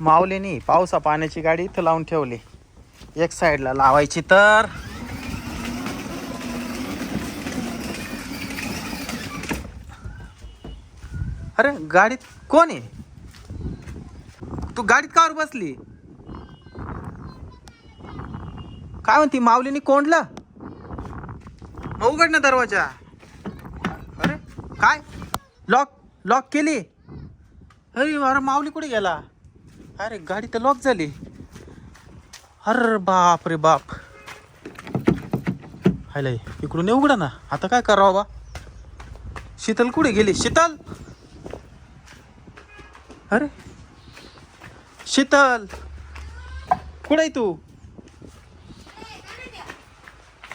माऊलीनी पावसा पाण्याची गाडी इथं लावून ठेवली. एक साईडला लावायची तर. अरे गाडीत कोण आहे? तू गाडीत कावर बसली? काय म्हणती माऊलीनी कोंडलं? मग उघड ना दरवाजा. अरे काय? लॉक लॉक केली? अरे अरे माऊली कुठे गेला? अरे गाडी तर लॉक झाली. अरे बाप रे बाप. हायला इकडून उघडा ना. आता काय करावं बा? शीतल कुठे गेली? शीतल? अरे शीतल! कुठे आहे तू?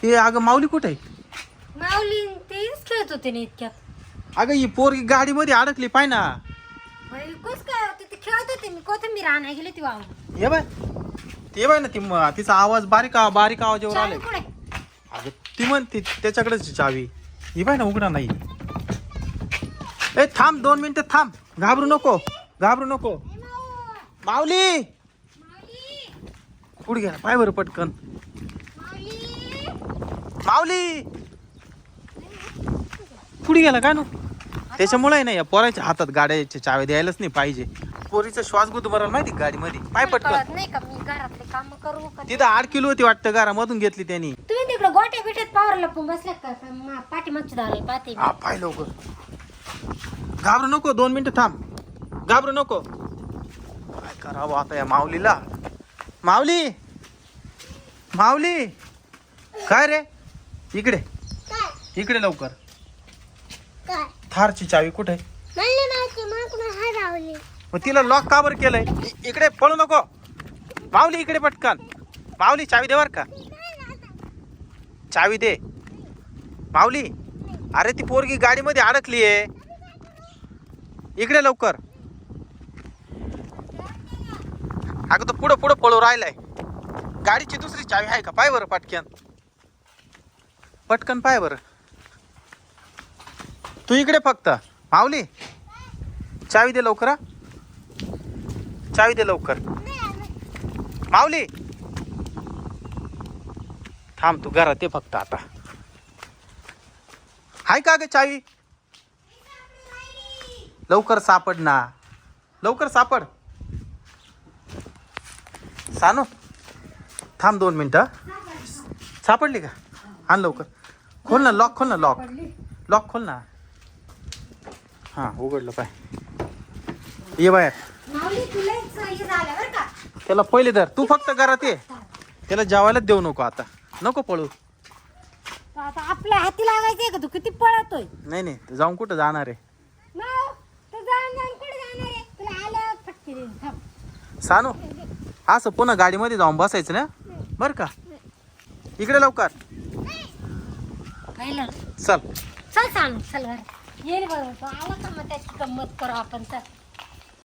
ए अगं माऊली कुठे आहे? माऊली तेच खेळत होते ना इतक्यात. अगं ही पोरगी गाडीमध्ये अडकली पाय ना. कस काय होते ते खेळत होते मी. कोथिंबीर आणाय गेले ती वाहून? ये बाय ते बाय ना ती म- तिचा आवाज बारीक आ- बारीक आवाजावर आलाय. चावी कुठे? अगं ती म्हणते त्याच्याकडेच चावी. ही बाय ना उघडा नाही ए थांब दोन मिनिटं थांब. घाबरू नको. घाबरू नको. माऊली! कुठे गेला पाय बरं पटकन. माऊली! कुठे गेला काय नो? त्याच्यामुळे आहे ना या पोराच्या हातात गाड्याची चावी द्यायलाच नाही पाहिजे. पोरीचा श्वास गुदमराला माहिती का गाडीमध्ये? पाय पटकन. कळत नाही का मी घरातले काम करू का? तिथं आठ किलो होती वाटतं घरामधून घेतली त्यांनी. तुम्ही तिकडे गोट्या बिट्यात बसल्या का? पाहते हा पाय लवकर. घाबरू नको दोन मिनिटं थांब. घाबरू नको. काय करावं आता या माऊलीला? माऊली! माऊली! काय रे? इकडे. इकडे लवकर. थारची चावी कुठे? मग तिला लॉक का बरं केलंय? इ- इकडे पळू नको. माऊली इकडे पटकन. माऊली चावी दे बर का. चावी दे. माऊली अरे ती पोरगी गाडीमध्ये अडकली आहे. इकडे लवकर. अगं तो पुढं पुढं पळू राहिलाय. गाडीची दुसरी चावी आहे का? पाय बरं पटकन. पटकन पाय बरं. तू इकडे फक्त. माऊली चावी दे लवकर हा. चावी दे लवकर. माऊली. थांब तू घरात ये फक्त आता. हाय का ग चावी? लवकर सापड ना. लवकर सापड. सानो थांब दोन मिनटं सापडली का? आण लवकर. खोल ना लॉक खोल ना लॉक लॉक खोल ना. हां उघडलं पाय. ये बाहेर माऊली तुलाच झालं बरं का? त्याला पहिले धर. तू फक्त घरात ये. त्याला जेवायलाच देऊ नको आता. नको पळू. आता आपल्या हाती लागायचंय का तू? किती पळतोय? नाही नाही. ते जाऊन कुठं जाणार आहे? माऊ, तू जाऊन जाऊन कुठे जाणार आहे? तुला आलं फटके देईन. थांब. सानू असं पुन्हा गाडीमध्ये जाऊन बसायचं ना? बरं का? इकडे लवकर. चल. चल सांग चल घर. येईल बघ तो आला का मग त्याची गंमत करू आपण तर?